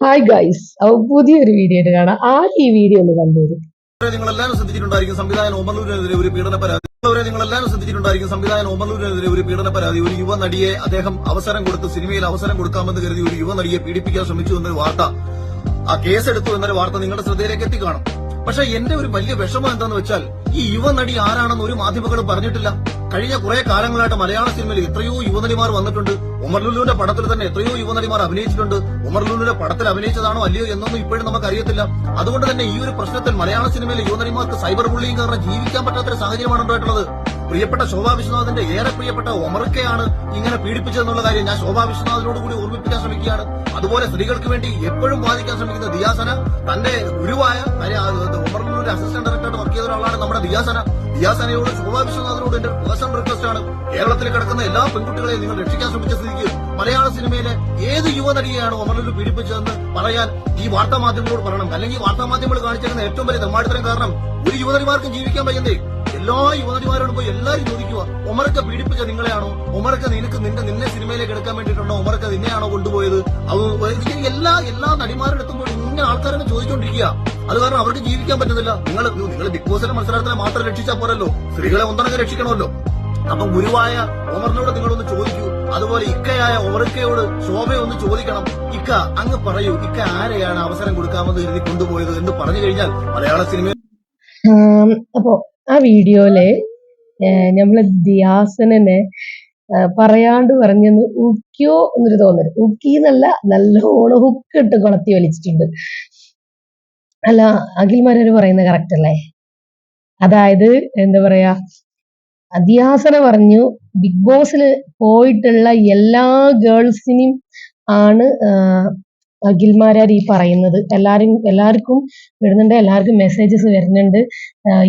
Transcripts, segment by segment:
Hi guys അപ്പൊ പുതിയൊരു video കാണാം. ആദ്യം ഈ വീഡിയോ ഒന്ന് കണ്ടുവരും നിങ്ങൾ എല്ലാവരും ശ്രദ്ധിച്ചിട്ടുണ്ടായിരിക്കും സംവിധായകൻ ഓമലൂരിനെതിരെ ഒരു പീഡന പരാതി. നിങ്ങൾ എല്ലാവരും ശ്രദ്ധിച്ചിട്ടുണ്ടായിരിക്കും സംവിധായകൻ ഓമലൂരിനെതിരെ ഒരു പീഡന പരാതി. ഒരു യുവ നടിയെ അദ്ദേഹം അവസരം കൊടുത്ത് സിനിമയിൽ അവസരം കൊടുക്കാമെന്ന് കരുതി ഒരു യുവ നടിയെ പീഡിപ്പിക്കാൻ ശ്രമിച്ചു എന്നൊരു വാർത്ത. ആ കേസെടുത്തു എന്നൊരു വാർത്ത നിങ്ങളുടെ ശ്രദ്ധയിലേക്ക് എത്തിക്കാണും. പക്ഷെ എന്റെ ഒരു വലിയ വിഷമം എന്താന്ന് വെച്ചാൽ ഈ യുവ നടി ആരാണെന്ന് ഒരു മാധ്യമങ്ങളും പറഞ്ഞിട്ടില്ല. കഴിഞ്ഞ കുറെ കാലങ്ങളായിട്ട് മലയാള സിനിമയിൽ എത്രയോ യുവനടിമാർ വന്നിട്ടുണ്ട്. ഉമർലുലുവിന്റെ പടത്തിൽ തന്നെ എത്രയോ യുവനടിമാർ അഭിനയിച്ചിട്ടുണ്ട്. ഉമർലുലുവിന്റെ പടത്തിൽ അഭിനയിച്ചതാണോ അല്ലയോ എന്നൊന്നും ഇപ്പോഴും നമുക്ക് അറിയത്തില്ല അതുകൊണ്ട് തന്നെ ഈ ഒരു പ്രശ്നത്തിൽ മലയാള സിനിമയിലെ യുവനടിമാർക്ക് സൈബർ ബുള്ളിങ് കാരണം ജീവിക്കാൻ പറ്റാത്തൊരു സാഹചര്യമാണ് ഉണ്ടായിട്ടുള്ളത്. പ്രിയപ്പെട്ട ശോഭാ വിശ്വനാഥിന്റെ ഏറെ പ്രിയപ്പെട്ട ഒമർക്കയാണ് ഇങ്ങനെ പീഡിപ്പിച്ചതെന്നുള്ള കാര്യം ഞാൻ ശോഭാ വിശ്വനാഥിനോട് കൂടി ഓർമ്മിപ്പിക്കാൻ ശ്രമിക്കുകയാണ്. അതുപോലെ സ്ത്രീകൾക്ക് വേണ്ടി എപ്പോഴും വാദിക്കാൻ ശ്രമിക്കുന്ന ദിയാസന തന്റെ ഗുരുവായ ഒമർലൂരിന്റെ അസിസ്റ്റന്റ് ഡയറക്ടറായിട്ട് വർക്ക് ചെയ്ത ഒരാളാണ് നമ്മുടെ ദിയാസന. ദിയാസനയോട് ശോഭാ വിശ്വനാഥനോട് എന്റെ പേഴ്സണൽ റിക്വസ്റ്റ് ആണ്. കേരളത്തിൽ കിടക്കുന്ന എല്ലാ പെൺകുട്ടികളെയും നിങ്ങൾ രക്ഷിക്കാൻ ശ്രമിച്ച സ്ഥിതിക്ക് മലയാള സിനിമയിലെ ഏത് യുവനടിയെയാണ് ഒമർലൂർ പീഡിപ്പിച്ചതെന്ന് പറയാൻ ഈ വാർത്താ മാധ്യമങ്ങളോട് പറയണം. അല്ലെങ്കിൽ വാർത്താ മാധ്യമങ്ങൾ കാണിച്ചിരുന്ന ഏറ്റവും വലിയ തെമ്മാടിത്തരം കാരണം ഒരു യുവനടിമാർക്കും ജീവിക്കാൻ വയ്യന്തേ എല്ലാ യുവനടിമാരോടും പോയി എല്ലാരും ചോദിക്കുക ഒമറൊക്കെ പീഡിപ്പിച്ച നിങ്ങളെയാണോ? ഒമറൊക്കെ നിനക്ക് നിന്റെ നിന്നെ സിനിമയിലേക്ക് എടുക്കാൻ വേണ്ടിയിട്ടുണ്ടോ? ഒമറൊക്കെ നിന്നെയാണോ കൊണ്ടുപോയത്? അത് എല്ലാ എല്ലാ നടിമാരുടെ എത്തുമ്പോൾ ഇങ്ങനെ ആൾക്കാരൊക്കെ ചോദിച്ചുകൊണ്ടിരിക്കുക അത് കാരണം അവർക്ക് ജീവിക്കാൻ പറ്റുന്നില്ല. നിങ്ങൾ നിങ്ങൾ ബിഗ് ബോസിലെ മത്സരത്തിനെ മാത്രം രക്ഷിച്ചാൽ പോരല്ലോ. സ്ത്രീകളെ ഒന്നടങ്കം രക്ഷിക്കണമല്ലോ. അപ്പൊ ഗുരുവായ ഒമറിനോട് നിങ്ങളൊന്ന് ചോദിക്കൂ. അതുപോലെ ഇക്കയായ ശോഭയെ ഒന്ന് ചോദിക്കണം. ഇക്ക അങ്ങ് പറയൂ ഇക്ക ആരെയാണ് അവസരം കൊടുക്കാമെന്ന് കരുതി കൊണ്ടുപോയത് എന്ന് പറഞ്ഞു കഴിഞ്ഞാൽ മലയാള സിനിമ അപ്പോ ആ വീഡിയോയിൽ നമ്മൾ ദിയാസനെ പറയാണ്ട് പറഞ്ഞെന്ന് ഉക്കിയോ എന്നൊരു തോന്നൽ. ഉക്കി എന്നല്ല നല്ലോണം ഹുക്ക് ഇട്ട് കൊളത്തി വലിച്ചിട്ടുണ്ട്. അല്ല അഖിൽമാരൊരു പറയുന്ന കറക്റ്റ് അല്ലേ? അതായത് എന്താ പറയാ അധ്യാസന പറഞ്ഞു ബിഗ് ബോസിൽ പോയിട്ടുള്ള എല്ലാ ഗേൾസിനും ആണ് അഖിൽമാരാർ ഈ പറയുന്നത്. എല്ലാരും എല്ലാവർക്കും വരുന്നുണ്ട് എല്ലാവർക്കും മെസ്സേജസ് വരുന്നുണ്ട്.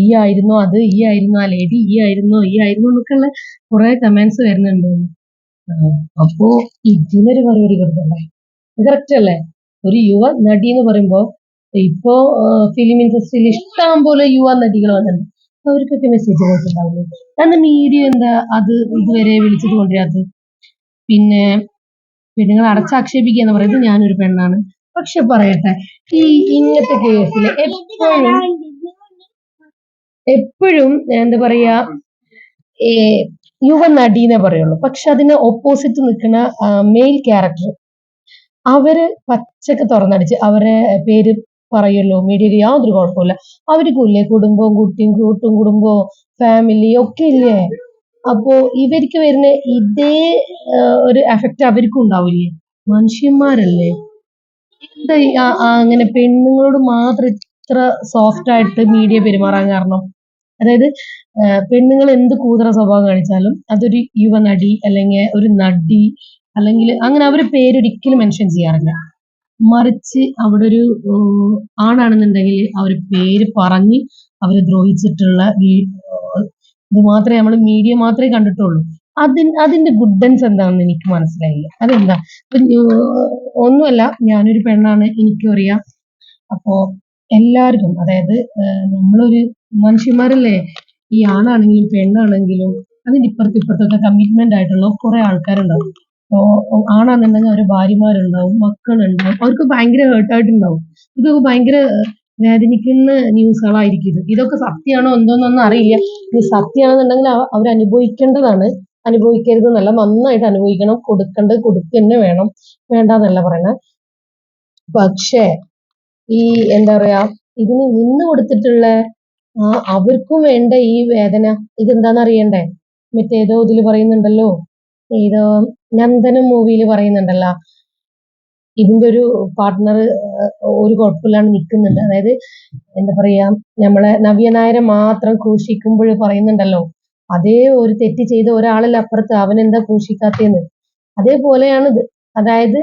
ഈ ആയിരുന്നു അത് ഈ ആയിരുന്നു ആ ലേഡി ഈ ആയിരുന്നു ഈ ആയിരുന്നു എന്നൊക്കെയുള്ള കുറെ കമന്റ്സ് വരുന്നുണ്ട്. അപ്പോ ഇതിനൊരു മറുപടി കൊടുക്കണ്ടേ? കറക്റ്റ് അല്ലേ? ഒരു യുവ നടി എന്ന് പറയുമ്പോ ഇപ്പോ ഫിലിം ഇൻഡസ്ട്രിയിൽ ഇഷ്ടം പോലെ യുവ നടികൾ വന്നിട്ടുണ്ട്. അവർക്കൊക്കെ മെസ്സേജ് കൊടുത്തിട്ടുണ്ടാവുള്ളൂ അന്ന് മീഡിയ എന്താ? അത് ഇതുവരെ വിളിച്ചത് കൊണ്ടുവരാത്തത്. പിന്നെ പെണ്ണുങ്ങൾ അടച്ചാക്ഷേപിക്കുക എന്ന് പറയുന്നത് ഞാനൊരു പെണ്ണാണ്. പക്ഷെ പറയട്ടെ ഈ ഇന്നത്തെ കേസിൽ എപ്പോഴും എപ്പോഴും എന്താ പറയാ ഏ, യുവ നടീനെ പറയുള്ളൂ. പക്ഷെ അതിന് ഓപ്പോസിറ്റ് നിൽക്കുന്ന മെയിൽ ക്യാരക്ടർ അവർ പച്ചക്ക് തുറന്നടിച്ച് അവരെ പേര് പറയുമല്ലോ മീഡിയയിൽ യാതൊരു കുഴപ്പമില്ല അവർക്കില്ലേ കുടുംബവും കുട്ടിയും കൂട്ടും കുടുംബവും ഫാമിലി ഒക്കെ ഇല്ലേ? അപ്പോ ഇവർക്ക് വരുന്ന ഇതേ ഒരു എഫക്റ്റ് അവർക്കും ഉണ്ടാവില്ലേ? മനുഷ്യന്മാരല്ലേ? എന്താ അങ്ങനെ പെണ്ണുങ്ങളോട് മാത്രം ഇത്ര സോഫ്റ്റ് ആയിട്ട് മീഡിയ പെരുമാറാൻ കാരണം? അതായത് പെണ്ണുങ്ങൾ എന്ത് കൂതറ സ്വഭാവം കാണിച്ചാലും അതൊരു യുവനടി അല്ലെങ്കിൽ ഒരു നടി അല്ലെങ്കിൽ അങ്ങനെ അവരെ പേരൊരിക്കലും മെൻഷൻ ചെയ്യാറില്ല. മറിച്ച് അവിടെ ഒരു ആണാണെന്നുണ്ടെങ്കിൽ അവർ പേര് പറഞ്ഞ് അവരെ ദ്രോഹിച്ചിട്ടുള്ള ഇത് മാത്രമേ നമ്മൾ മീഡിയ മാത്രമേ കണ്ടിട്ടുള്ളൂ. അതിന് അതിന്റെ ഗുഡൻസ് എന്താണെന്ന് എനിക്ക് മനസ്സിലായില്ല. അതെന്താ? ഒന്നുമല്ല ഞാനൊരു പെണ്ണാണ് എനിക്കും അറിയാം അപ്പോ എല്ലാവർക്കും അതായത് നമ്മളൊരു മനുഷ്യന്മാരല്ലേ? ഈ ആണാണെങ്കിലും പെണ്ണാണെങ്കിലും അതിന്റെ ഇപ്പുറത്ത് ഇപ്പുറത്തൊക്കെ കമ്മിറ്റ്മെന്റ് ആയിട്ടുള്ള കുറെ ആൾക്കാരുണ്ടാവും. അപ്പോ ആണാന്നുണ്ടെങ്കിൽ അവരുടെ ഭാര്യമാരുണ്ടാവും മക്കളുണ്ടാവും. അവർക്ക് ഭയങ്കര ഹേർട്ടായിട്ടുണ്ടാവും ഇതൊക്കെ ഭയങ്കര വേദനിക്കുന്ന ന്യൂസുകളായിരിക്കും ഇത്. ഇതൊക്കെ സത്യമാണോ എന്തോന്നൊന്നും അറിയില്ല. ഇത് സത്യമാണെന്നുണ്ടെങ്കിൽ അവർ അനുഭവിക്കേണ്ടതാണ് അനുഭവിക്കരുത് എന്നല്ല നന്നായിട്ട് അനുഭവിക്കണം. കൊടുക്കേണ്ടത് കൊടുക്കുക തന്നെ വേണം. വേണ്ടെന്നല്ല പറയണേ പക്ഷേ ഈ എന്താ പറയാ ഇതിന് നിന്ന് കൊടുത്തിട്ടുള്ള അവർക്കും വേണ്ട ഈ വേദന ഇതെന്താന്ന് അറിയണ്ടേ? മറ്റേതോ ഇതിൽ പറയുന്നുണ്ടല്ലോ. ഏതോ നന്ദനം മൂവിയിൽ പറയുന്നുണ്ടല്ലോ. ഇതിന്റെ ഒരു പാർട്ട്ണർ ഒരു കുഴപ്പമില്ലാണ്ട് നിൽക്കുന്നുണ്ട് അതായത് എന്താ പറയാ നമ്മളെ നവ്യനായരെ മാത്രം ക്രൂശിക്കുമ്പോൾ പറയുന്നുണ്ടല്ലോ അതേ ഒരു തെറ്റ് ചെയ്ത ഒരാളല്ല അപ്പുറത്ത് അവൻ എന്താ ക്രൂശിക്കാത്തേന്ന്. അതേപോലെയാണ് ഇത്. അതായത്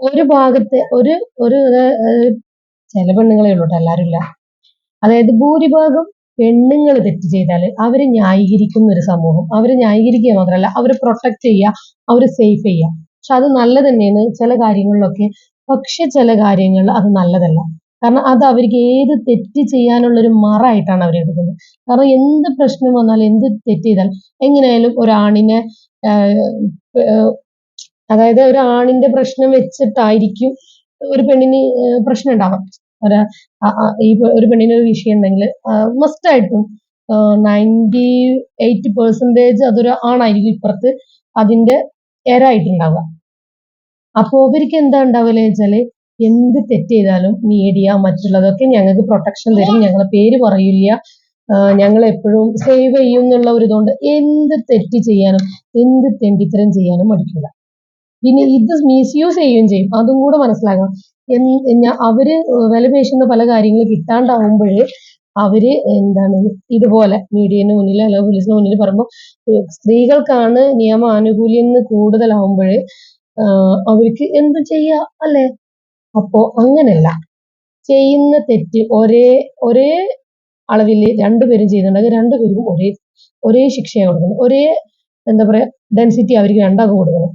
ഒരു ഭാഗത്തെ ഒരു ഒരു ചില പെണ്ണുങ്ങളെ ഉള്ളൂ കേട്ടോ എല്ലാവരും ഇല്ല. അതായത് ഭൂരിഭാഗം പെണ്ണുങ്ങൾ തെറ്റ് ചെയ്താൽ അവരെ ന്യായീകരിക്കുന്ന ഒരു സമൂഹം. അവരെ ന്യായീകരിക്കുക മാത്രമല്ല അവരെ പ്രൊട്ടക്ട് ചെയ്യുക അവരെ സേഫ് ചെയ്യുക. പക്ഷെ അത് നല്ല തന്നെയാണ് ചില കാര്യങ്ങളിലൊക്കെ പക്ഷെ ചില കാര്യങ്ങൾ അത് നല്ലതല്ല. കാരണം അത് അവർക്ക് ഏത് തെറ്റ് ചെയ്യാനുള്ള ഒരു മറായിട്ടാണ് അവർ എടുക്കുന്നത്. കാരണം എന്ത് പ്രശ്നം വന്നാലും എന്ത് തെറ്റ് ചെയ്താൽ എങ്ങനെയായാലും ഒരാണിനെ അതായത് ഒരു ആണിന്റെ പ്രശ്നം വെച്ചിട്ടായിരിക്കും ഒരു പെണ്ണിന് പ്രശ്നം ഉണ്ടാവാം ഒരു ഈ ഒരു പെണ്ണിന് ഒരു വിഷയം ഉണ്ടെങ്കിൽ മസ്റ്റ് ആയിട്ടും നയന്റി എയ്റ്റ് പെർസെന്റേജ് അതൊരു ആണായിരിക്കും ഇപ്പുറത്ത് അതിന്റെ എരായിട്ടുണ്ടാവുക. അപ്പോൾ ഇവർക്ക് എന്താ ഉണ്ടാവില്ല വെച്ചാൽ എന്ത് തെറ്റ് ചെയ്താലും മീഡിയ മറ്റുള്ളതൊക്കെ ഞങ്ങൾക്ക് പ്രൊട്ടക്ഷൻ തരും ഞങ്ങളെ പേര് പറയില്ല. ഞങ്ങൾ എപ്പോഴും സേവ് ചെയ്യും എന്നുള്ള ഒരു ഇതുകൊണ്ട് എന്ത് തെറ്റ് ചെയ്യാനും എന്ത് തെണ്ടിത്തരം ചെയ്യാനും മടിക്കില്ല പിന്നെ ഇത് മിസ്യൂസ് ചെയ്യുകയും ചെയ്യും. അതും കൂടെ മനസ്സിലാക്കണം. അവർ വില വിലപേശുന്ന പല കാര്യങ്ങൾ കിട്ടാണ്ടാവുമ്പോഴേ അവർ എന്താണ് ഇതുപോലെ മീഡിയന് മുന്നിൽ അല്ലെങ്കിൽ പോലീസിന് മുന്നിൽ പറയുമ്പോൾ സ്ത്രീകൾക്കാണ് നിയമ ആനുകൂല്യം കൂടുതലാവുമ്പോൾ അവർക്ക് എന്ത് ചെയ്യാ അല്ലെ? അപ്പോ അങ്ങനല്ല ചെയ്യുന്ന തെറ്റ് ഒരേ ഒരേ അളവിൽ രണ്ടുപേരും ചെയ്യുന്നുണ്ടെങ്കിൽ രണ്ടുപേരും ഒരേ ഒരേ ശിക്ഷയാണ് കൊടുക്കുന്നത്. ഒരേ എന്താ പറയാ ഡെൻസിറ്റി അവർക്ക് രണ്ടാക്കി കൊടുക്കണം.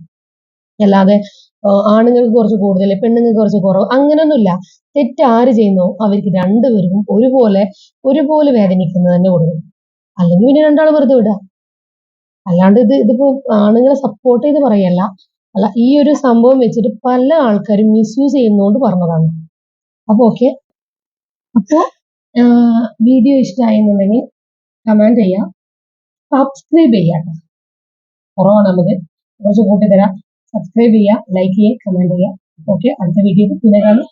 അല്ലാതെ ആണുങ്ങൾക്ക് കുറച്ച് കൂടുതൽ പെണ്ണുങ്ങൾക്ക് കുറച്ച് കുറവ് അങ്ങനൊന്നുമില്ല. തെറ്റ് ആര് ചെയ്യുന്നോ അവർക്ക് രണ്ടുപേർക്കും ഒരുപോലെ ഒരുപോലെ വേദനിക്കുന്നത് തന്നെ കൊടുക്കും അല്ലെങ്കിൽ പിന്നെ രണ്ടാൾ വെറുതെ വിടുക. അല്ലാണ്ട് ഇത് ഇതിപ്പോ ആണുങ്ങളെ സപ്പോർട്ട് ചെയ്ത് പറയല്ല. അല്ല ഈ ഒരു സംഭവം വെച്ചിട്ട് പല ആൾക്കാരും മിസ്യൂസ് ചെയ്യുന്നതുകൊണ്ട് പറഞ്ഞതാണ്. അപ്പൊ ഓക്കെ അപ്പോൾ വീഡിയോ ഇഷ്ടമായി എന്നുണ്ടെങ്കിൽ കമന്റ് ചെയ്യാം. സബ്സ്ക്രൈബ് ചെയ്യാം. കുറവാണ് നമുക്ക്. കുറച്ച് കൂട്ടി തരാം സബ്സ്ക്രൈബ് ചെയ്യുക ലൈക്ക് ചെയ്യുക കമന്റ് ചെയ്യുക ഓക്കെ അടുത്ത വീഡിയോയിൽ പിന്നെ കാണാം.